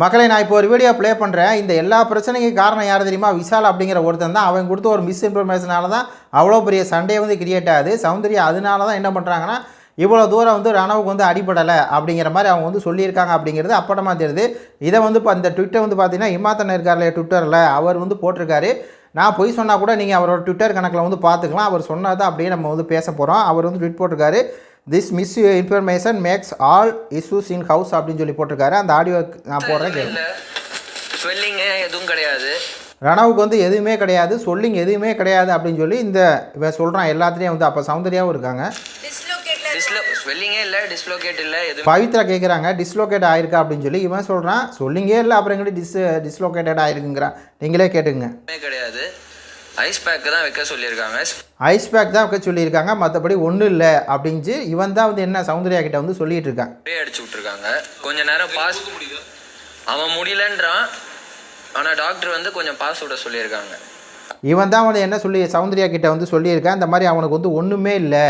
மக்களை நான் இப்போ ஒரு வீடியோ ப்ளே பண்ணுறேன் இந்த எல்லா பிரச்சனைக்கும் காரணம் யார் தெரியுமா? விஷால் அப்படிங்கிற ஒருத்தன் தான். அவன் கொடுத்த ஒரு மிஸ் இன்ஃபர்மேஷனால தான் அவ்வளோ பெரிய சண்டையை வந்து கிரியேட் ஆகுது. சௌந்தர்யா அதனால தான் என்ன பண்ணுறாங்கன்னா இவ்வளோ தூரம் வந்து ரணவுக்கு வந்து அடிபடலை அப்படிங்கிற மாதிரி அவங்க வந்து சொல்லியிருக்காங்க அப்படிங்கிறது அப்பட்டமாக தெரியுது. இதை வந்து இப்போ இந்த ட்விட்டர் வந்து பார்த்தீங்கன்னா இமாத்தன் இருக்கார்லையே ட்விட்டரில் அவர் வந்து போட்டிருக்காரு. நான் பொய் சொன்னால் கூட நீங்கள் அவரோட ட்விட்டர் கணக்கில் வந்து பார்த்துக்கலாம். அவர் சொன்னதை அப்படியே நம்ம வந்து பேச போகிறோம் அவர் வந்து ட்விட் போட்டிருக்காரு. This misinformation makes all issues in house அப்படின்னு சொல்லி போட்டிருக்காரு. அந்த ஆடியோ நான் போடுறேன் ஸ்வெல்லிங்கு எதுவும் கிடையாது. ரணவுக்கு வந்து எதுவுமே கிடையாது. சொல்லிங் எதுவுமே கிடையாது அப்படின்னு சொல்லி இந்த இவன் சொல்கிறான் எல்லாத்துலேயும் வந்து அப்போ சௌந்தர்யாவும் இருக்காங்க. டிஸ்லோகேட்ல டிஸ்லோ ஸ்வெல்லிங்கே இல்லை டிஸ்லோகேட் இல்லை எதுவும் பவித்ரா கேட்குறாங்க டிஸ்லோகேட் ஆயிருக்கா அப்படின்னு சொல்லி இவன் சொல்கிறான் சொல்லிங்கே இல்லை அப்புறம் எங்கிட்ட டிஸ் டிஸ்லோகேட்டட் ஆயிருக்குங்கிறான். நீங்களே கேட்டுங்க கிடையாது. ஐஸ் பேக் தான் வைக்க சொல்லியிருக்காங்க. ஐஸ் பேக் தான் வைக்க சொல்லியிருக்காங்க. மற்றபடி ஒன்றும் இல்லை அப்படின்ச்சு இவன் தான் வந்து என்ன சௌந்தர்யா கிட்ட வந்து சொல்லிட்டு இருக்கான். ஸ்ப்ரே அடிச்சு விட்டுருக்காங்க. கொஞ்ச நேரம் பாஸ் அவன் முடியலன்றான். ஆனா டாக்டர் வந்து கொஞ்சம் பாஸ் விட சொல்லியிருக்காங்க. இவன் தான் வந்து என்ன சொல்லி சௌந்தர்யா கிட்ட வந்து சொல்லியிருக்கான். இந்த மாதிரி அவனுக்கு வந்து ஒன்றுமே இல்லை.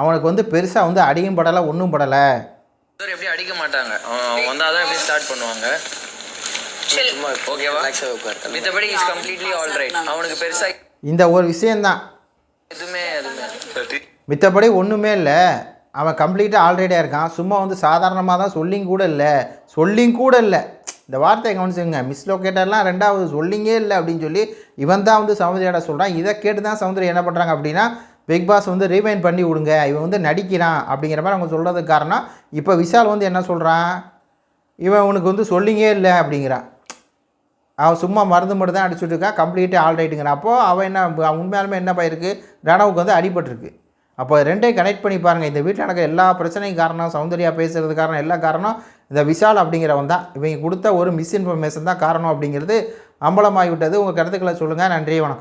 அவனுக்கு வந்து பெருசாக வந்து அடியும் படலை ஒன்றும் படலை. எப்படி அடிக்க மாட்டாங்க. அவன் வந்தால் தான் எப்படி ஸ்டார்ட் பண்ணுவாங்க. ஓகேவா மித்தபடி இஸ் கம்ப்ளீட்லி ஆல் ரைட் அவனுக்கு பெருசா இந்த ஒரு விஷயந்தான் எதுவுமே எதுவுமே மித்தபடி ஒன்றுமே இல்லை. அவன் கம்ப்ளீட்டாக ஆல்ரெடியாக இருக்கான். சும்மா வந்து சாதாரணமாக தான் சொல்லிங் கூட இல்லை. சொல்லிங் கூட இல்லை. இந்த வார்த்தையை கவனிச்சுங்க மிஸ்லோகேட்டர்லாம் ரெண்டாவது சொல்லிங்கே இல்லை அப்படின்னு சொல்லி இவன் தான் வந்து சௌந்தர்யாட சொல்கிறான் இதை கேட்டு தான் சௌந்தர்யா என்ன பண்ணுறாங்க அப்படின்னா பிக் பாஸ் வந்து ரீவைன் பண்ணி விடுங்க. இவன் வந்து நடிக்கிறான் அப்படிங்கிற மாதிரி அவங்க சொல்கிறதுக்கு காரணம் இப்போ விஷால் வந்து என்ன சொல்கிறான் இவன் உனக்கு வந்து சொல்லிங்கே இல்லை அப்படிங்கிறான். அவன் சும்மா மருந்து மட்டும் தான் அடிச்சுட்டு இருக்கான் கம்ப்ளீட்டாக ஆல்ரைட்டுங்கிறான் அப்போது அவன் என்ன உண்மையாலுமே என்ன பயிருக்கு? ரணவுக்கு வந்து அடிபட்டிருக்கு. அப்போ ரெண்டையும் கனெக்ட் பண்ணி பாருங்கள் இந்த வீட்டில் எனக்கு எல்லா பிரச்சனையும் காரணம் சௌந்தர்யா பேசுகிறது காரணம் எல்லா காரணம் இந்த விஷால் அப்படிங்கிறவன் தான். இவங்க கொடுத்த ஒரு மிஸ்இன்ஃபர்மேஷன் தான் காரணம் அப்படிங்கிறது அம்பலமாகி விட்டது உங்கள் கருத்துக்களை சொல்லுங்கள் நன்றி வணக்கம்.